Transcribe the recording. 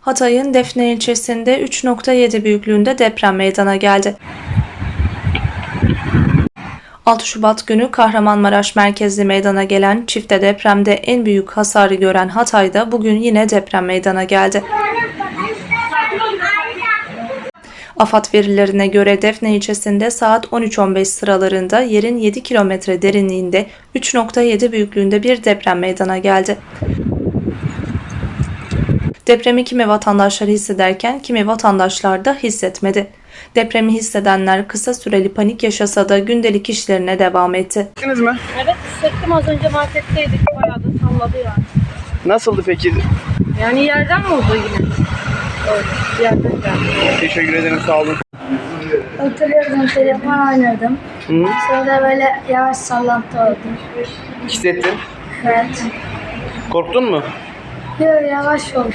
Hatay'ın Defne ilçesinde 3.7 büyüklüğünde deprem meydana geldi. 6 Şubat günü Kahramanmaraş merkezli meydana gelen çifte depremde en büyük hasarı gören Hatay'da bugün yine deprem meydana geldi. AFAD verilerine göre Defne ilçesinde saat 13.15 sıralarında yerin 7 kilometre derinliğinde 3.7 büyüklüğünde bir deprem meydana geldi. Depremi kimi vatandaşlar hissederken kimi vatandaşlar da hissetmedi. Depremi hissedenler kısa süreli panik yaşasa da gündelik işlerine devam etti. Gittiniz mi? Evet hissettim az önce marketteydik bayağı da salladı yani. Nasıldı peki? Yani yerden mi oldu yine? Öyle yerden geldi. Teşekkür ederim sağ olun. Oturuyordum, telefon oynuyordum. Hı? Sonra böyle yavaş sallantı oldu. Hissettin. Evet. Korktun mu? Yok yavaş oldu.